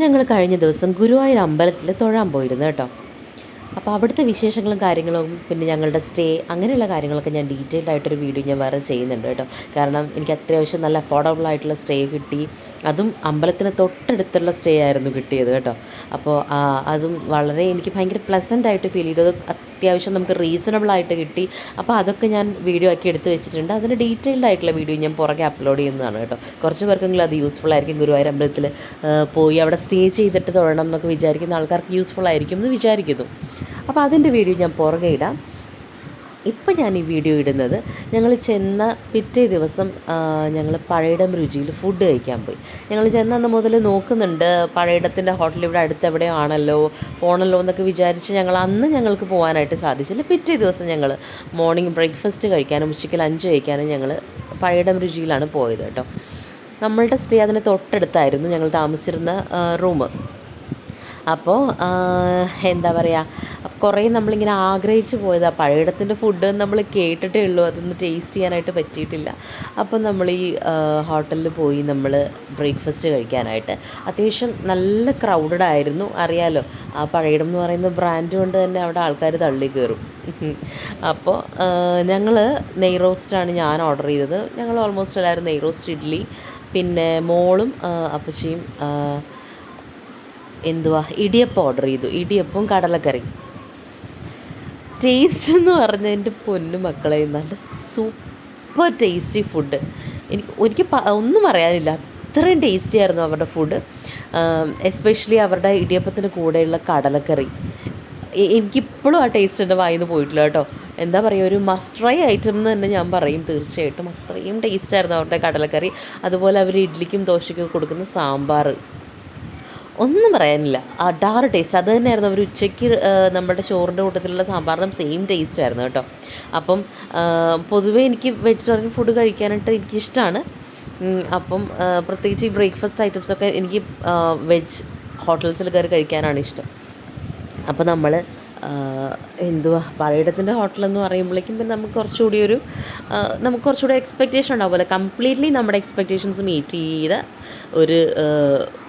ഞങ്ങൾ കഴിഞ്ഞ ദിവസം ഗുരുവായൂർ അമ്പലത്തിൽ തൊഴാൻ പോയിരുന്നു കേട്ടോ. അപ്പോൾ അവിടുത്തെ വിശേഷങ്ങളും കാര്യങ്ങളും പിന്നെ ഞങ്ങളുടെ സ്റ്റേ അങ്ങനെയുള്ള കാര്യങ്ങളൊക്കെ ഞാൻ ഡീറ്റെയിൽഡ് ആയിട്ടൊരു വീഡിയോ ഞാൻ വേറെ ചെയ്യുന്നുണ്ട് കേട്ടോ. കാരണം എനിക്ക് അത്യാവശ്യം നല്ല അഫോർഡബിൾ ആയിട്ടുള്ള സ്റ്റേ കിട്ടി. അതും അമ്പലത്തിന് തൊട്ടടുത്തുള്ള സ്റ്റേ ആയിരുന്നു കിട്ടിയത് കേട്ടോ. അപ്പോൾ അതും വളരെ എനിക്ക് ഭയങ്കര പ്ലസന്റ് ആയിട്ട് ഫീൽ ചെയ്തത് അത്യാവശ്യം നമുക്ക് റീസണബിൾ ആയിട്ട് കിട്ടി. അപ്പോൾ അതൊക്കെ ഞാൻ വീഡിയോ ആക്കി എടുത്ത് വെച്ചിട്ടുണ്ട്. അതിന് ഡീറ്റെയിൽഡ് ആയിട്ടുള്ള വീഡിയോ ഞാൻ പുറകെ അപ്ലോഡ് ചെയ്യുന്നതാണ് കേട്ടോ. കുറച്ച് പേർക്കെങ്കിലും അത് യൂസ്ഫുൾ ആയിരിക്കും. ഗുരുവായൂർ അമ്പലത്തിൽ പോയി അവിടെ സ്റ്റേ ചെയ്തിട്ട് തൊഴണം എന്നൊക്കെ വിചാരിക്കുന്ന ആൾക്കാർക്ക് യൂസ്ഫുൾ ആയിരിക്കും എന്ന് വിചാരിക്കുന്നു. അപ്പോൾ അതിന്റെ വീഡിയോ ഞാൻ പുറകെ ഇടാം. ഇപ്പം ഞാൻ ഈ വീഡിയോ ഇടുന്നത് ഞങ്ങൾ ചെന്ന പിറ്റേ ദിവസം ഞങ്ങൾ പഴയിടം രുചിയിൽ ഫുഡ് കഴിക്കാൻ പോയി. ഞങ്ങൾ ചെന്ന അന്ന് മുതൽ നോക്കുന്നുണ്ട് പഴയിടത്തിന്റെ ഹോട്ടൽ ഇവിടെ അടുത്ത് എവിടെയോ ആണല്ലോ പോണല്ലോ എന്നൊക്കെ വിചാരിച്ച് ഞങ്ങൾ അന്ന് ഞങ്ങൾക്ക് പോകാനായിട്ട് സാധിച്ചില്ല. പിറ്റേ ദിവസം ഞങ്ങൾ മോർണിംഗ് ബ്രേക്ക്ഫാസ്റ്റ് കഴിക്കാനും ഉച്ചയ്ക്ക് ലഞ്ച് കഴിക്കാനും ഞങ്ങൾ പഴയിടം രുചിയിലാണ് പോയത് കേട്ടോ. നമ്മളുടെ സ്റ്റേ അതിന് തൊട്ടടുത്തായിരുന്നു ഞങ്ങൾ താമസിച്ചിരുന്ന റൂം അപ്പോൾ എന്താ പറയുക കുറേ നമ്മളിങ്ങനെ ആഗ്രഹിച്ചു പോയതാണ് പഴയിടത്തിന്റെ ഫുഡ് നമ്മൾ കേട്ടിട്ടേ ഉള്ളൂ. അതൊന്ന് ടേസ്റ്റ് ചെയ്യാനായിട്ട് പറ്റിയിട്ടില്ല. അപ്പോൾ നമ്മൾ ഈ ഹോട്ടലിൽ പോയി നമ്മൾ ബ്രേക്ക്ഫാസ്റ്റ് കഴിക്കാനായിട്ട്. അത്യാവശ്യം നല്ല ക്രൗഡഡ് ആയിരുന്നു. അറിയാലോ ആ പഴയടം എന്ന് പറയുന്ന ബ്രാൻഡ് കൊണ്ട് തന്നെ അവിടെ ആൾക്കാർ തള്ളി കയറും അപ്പോൾ ഞങ്ങൾ നെയ് റോസ്റ്റാണ് ഞാൻ ഓർഡർ ചെയ്തത്. ഞങ്ങൾ ഓൾമോസ്റ്റ് എല്ലാവരും നെയ് റോസ്റ്റ് ഇഡ്ഡലി പിന്നെ മോളും അപ്പച്ചിയും എന്തുവാ? ഇടിയപ്പം ഓർഡർ ചെയ്തു. ഇടിയപ്പം കടലക്കറി. ടേസ്റ്റ് എന്ന് പറഞ്ഞ എന്റെ പൊന്നു മക്കളെ നല്ല സൂപ്പർ ടേസ്റ്റി ഫുഡ് എനിക്ക് എനിക്ക് ഒന്നും പറയാനില്ല. അത്രയും ടേസ്റ്റി ആയിരുന്നു അവരുടെ ഫുഡ് എസ്പെഷ്യലി അവരുടെ ഇടിയപ്പത്തിന് കൂടെയുള്ള കടലക്കറി. എനിക്കിപ്പോഴും ആ ടേസ്റ്റ് എന്റെ വായിന്ന് പോയിട്ടില്ല കേട്ടോ. എന്താ പറയുക ഒരു മസ്റ്റ് ട്രൈ ഐറ്റം എന്ന് തന്നെ ഞാൻ പറയും തീർച്ചയായിട്ടും. അത്രയും ടേസ്റ്റായിരുന്നു അവരുടെ കടലക്കറി. അതുപോലെ അവർ ഇഡ്ഡലിക്കും ദോശയ്ക്കും കൊടുക്കുന്ന സാമ്പാർ ഒന്നും പറയാനില്ല. ആ അടാറ് ടേസ്റ്റ് അത് തന്നെയായിരുന്നു. അവർ ഉച്ചയ്ക്ക് നമ്മുടെ ചോറിന്റെ കൂട്ടത്തിലുള്ള സാമ്പാറിനും സെയിം ടേസ്റ്റ് ആയിരുന്നു കേട്ടോ. അപ്പം പൊതുവേ എനിക്ക് വെജിറ്റേറിയൻ ഫുഡ് കഴിക്കാനായിട്ട് എനിക്കിഷ്ടമാണ് അപ്പം പ്രത്യേകിച്ച് ഈ ബ്രേക്ക്ഫാസ്റ്റ് ഐറ്റംസൊക്കെ എനിക്ക് വെജ് ഹോട്ടൽസിൽ കയറി കഴിക്കാനാണ് ഇഷ്ടം. അപ്പോൾ നമ്മൾ എന്തുവാ പലയിടത്തിന്റെ ഹോട്ടലെന്ന് പറയുമ്പോഴേക്കും പിന്നെ നമുക്ക് കുറച്ചുകൂടി ഒരു നമുക്ക് കുറച്ചുകൂടി എക്സ്പെക്റ്റേഷൻ ഉണ്ടാവുമല്ലോ കംപ്ലീറ്റ്ലി നമ്മുടെ എക്സ്പെക്റ്റേഷൻസ് മീറ്റ് ചെയ്ത ഒരു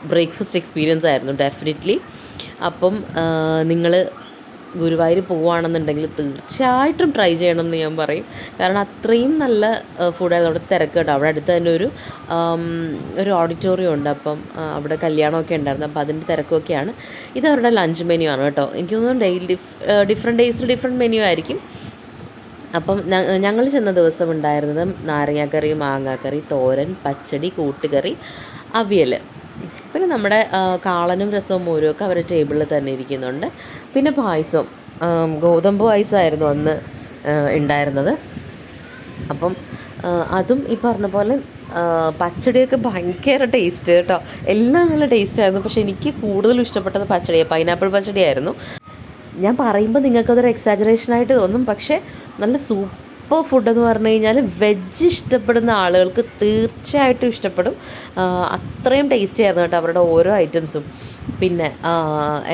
ബ്രേക്ക്ഫാസ്റ്റ് എക്സ്പീരിയൻസ് ആയിരുന്നു ഡെഫിനറ്റ്ലി അപ്പം നിങ്ങൾ ഗുരുവായൂർ പോവുകയാണെന്നുണ്ടെങ്കിൽ തീർച്ചയായിട്ടും ട്രൈ ചെയ്യണം എന്ന് ഞാൻ പറയും. കാരണം അത്രയും നല്ല ഫുഡായിരുന്നു അവിടെ തിരക്ക് അവിടെ അടുത്ത് തന്നെ ഒരു ഒരു ഓഡിറ്റോറിയം ഉണ്ട്. അപ്പം അവിടെ കല്യാണമൊക്കെ ഉണ്ടായിരുന്നു. അപ്പോൾ അതിന്റെ തിരക്കൊക്കെയാണ്. ഇത് അവരുടെ ലഞ്ച് മെനു ആണ് കേട്ടോ. എനിക്ക് തോന്നുന്നു ഡെയിലി ഡിഫ് ഡിഫറെന്റ് ഡേയ്സിൽ ഡിഫറെന്റ് മെനു ആയിരിക്കും. അപ്പം ഞങ്ങൾ ചെന്ന ദിവസം ഉണ്ടായിരുന്നത് നാരങ്ങാക്കറി മാങ്ങാക്കറി തോരൻ പച്ചടി കൂട്ടുകറി അവിയൽ പിന്നെ നമ്മുടെ കാളനും രസവും മോരും ഒക്കെ അവരുടെ ടേബിളിൽ തന്നെ ഇരിക്കുന്നുണ്ട്. പിന്നെ പായസം ഗോതമ്പ് പായസമായിരുന്നു അന്ന് ഉണ്ടായിരുന്നത്. അപ്പം അതും ഈ പറഞ്ഞ പോലെ പച്ചടിയൊക്കെ ഭയങ്കര ടേസ്റ്റ് കേട്ടോ. എല്ലാം നല്ല ടേസ്റ്റായിരുന്നു പക്ഷെ എനിക്ക് കൂടുതലും ഇഷ്ടപ്പെട്ടത് പച്ചടിയാണ് പൈനാപ്പിൾ പച്ചടിയായിരുന്നു. ഞാൻ പറയുമ്പോൾ നിങ്ങൾക്കതൊരു എക്സാജറേഷനായിട്ട് തോന്നും. പക്ഷേ നല്ല സൂപ്പർ ഫുഡ് എന്ന് പറഞ്ഞു കഴിഞ്ഞാൽ വെജ് ഇഷ്ടപ്പെടുന്ന ആളുകൾക്ക് തീർച്ചയായിട്ടും ഇഷ്ടപ്പെടും. അത്രയും ടേസ്റ്റി ആയിരുന്നു കേട്ടോ അവരുടെ ഓരോ ഐറ്റംസും പിന്നെ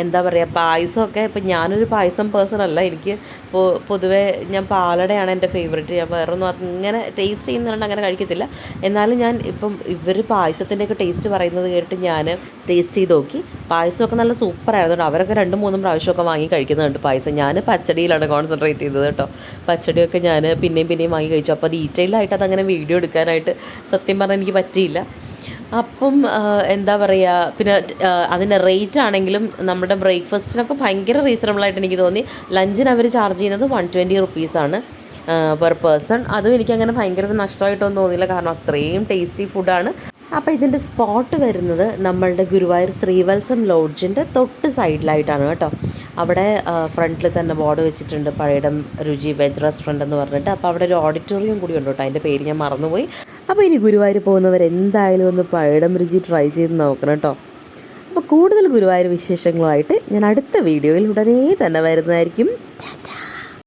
എന്താ പറയുക പായസമൊക്കെ ഇപ്പം ഞാനൊരു പായസം പേഴ്സൺ അല്ല. എനിക്ക് പൊതുവേ ഞാൻ പാലടയാണ് എന്റെ ഫേവറേറ്റ് ഞാൻ വേറൊന്നും അങ്ങനെ ടേസ്റ്റ് ചെയ്യുന്നതുകൊണ്ട് അങ്ങനെ കഴിക്കത്തില്ല. എന്നാലും ഞാൻ ഇപ്പം ഇവർ പായസത്തിന്റെയൊക്കെ ടേസ്റ്റ് പറയുന്നത് കേട്ട് ഞാൻ ടേസ്റ്റ് ചെയ്ത് നോക്കി. പായസമൊക്കെ നല്ല സൂപ്പറായിരുന്നു കേട്ടോ. അവരൊക്കെ രണ്ടും മൂന്നും പ്രാവശ്യമൊക്കെ വാങ്ങി കഴിക്കുന്നുണ്ട് പായസം. ഞാൻ പച്ചടിയിലാണ് കോൺസെൻട്രേറ്റ് ചെയ്തത് കേട്ടോ. പച്ചടിയൊക്കെ ഞാൻ പിന്നെയും പിന്നെയും വാങ്ങി കഴിച്ചു. അപ്പോൾ ഡീറ്റെയിൽഡ് ആയിട്ട് അതങ്ങനെ വീഡിയോ എടുക്കാനായിട്ട് സത്യം പറഞ്ഞാൽ എനിക്ക് പറ്റിയില്ല. അപ്പം എന്താ പറയുക പിന്നെ അതിന്റെ റേറ്റ് ആണെങ്കിലും നമ്മുടെ ബ്രേക്ക്ഫാസ്റ്റിനൊക്കെ ഭയങ്കര റീസണബിളായിട്ട് എനിക്ക് തോന്നി. ലഞ്ചിന് അവർ ചാർജ് ചെയ്യുന്നത് വൺ ട്വന്റി റുപ്പീസാണ് പെർ പേഴ്സൺ അതും എനിക്കങ്ങനെ ഭയങ്കര ഒരു നഷ്ടമായിട്ടൊന്നും തോന്നിയില്ല. കാരണം അത്രയും ടേസ്റ്റി ഫുഡാണ് അപ്പോൾ ഇതിന്റെ സ്പോട്ട് വരുന്നത് നമ്മളുടെ ഗുരുവായൂർ ശ്രീവത്സം ലോഡ്ജിന്റെ തൊട്ട് സൈഡിലായിട്ടാണ് കേട്ടോ. അവിടെ ഫ്രണ്ടിൽ തന്നെ ബോർഡ് വെച്ചിട്ടുണ്ട് പഴയടം രുചി വെജ് റെസ്റ്റോറന്റ് എന്ന് പറഞ്ഞിട്ട്. അപ്പോൾ അവിടെ ഒരു ഓഡിറ്റോറിയം കൂടി ഉണ്ട് കേട്ടോ. അതിന്റെ പേര് ഞാൻ മറന്നുപോയി. അപ്പോൾ ഇനി ഗുരുവായൂർ പോകുന്നവർ എന്തായാലും ഒന്ന് പഴയടം രുചി ട്രൈ ചെയ്ത് നോക്കണം കേട്ടോ. അപ്പോൾ കൂടുതൽ ഗുരുവായൂർ വിശേഷങ്ങളുമായിട്ട് ഞാൻ അടുത്ത വീഡിയോയിൽ ഉടനെ തന്നെ വരുന്നതായിരിക്കും.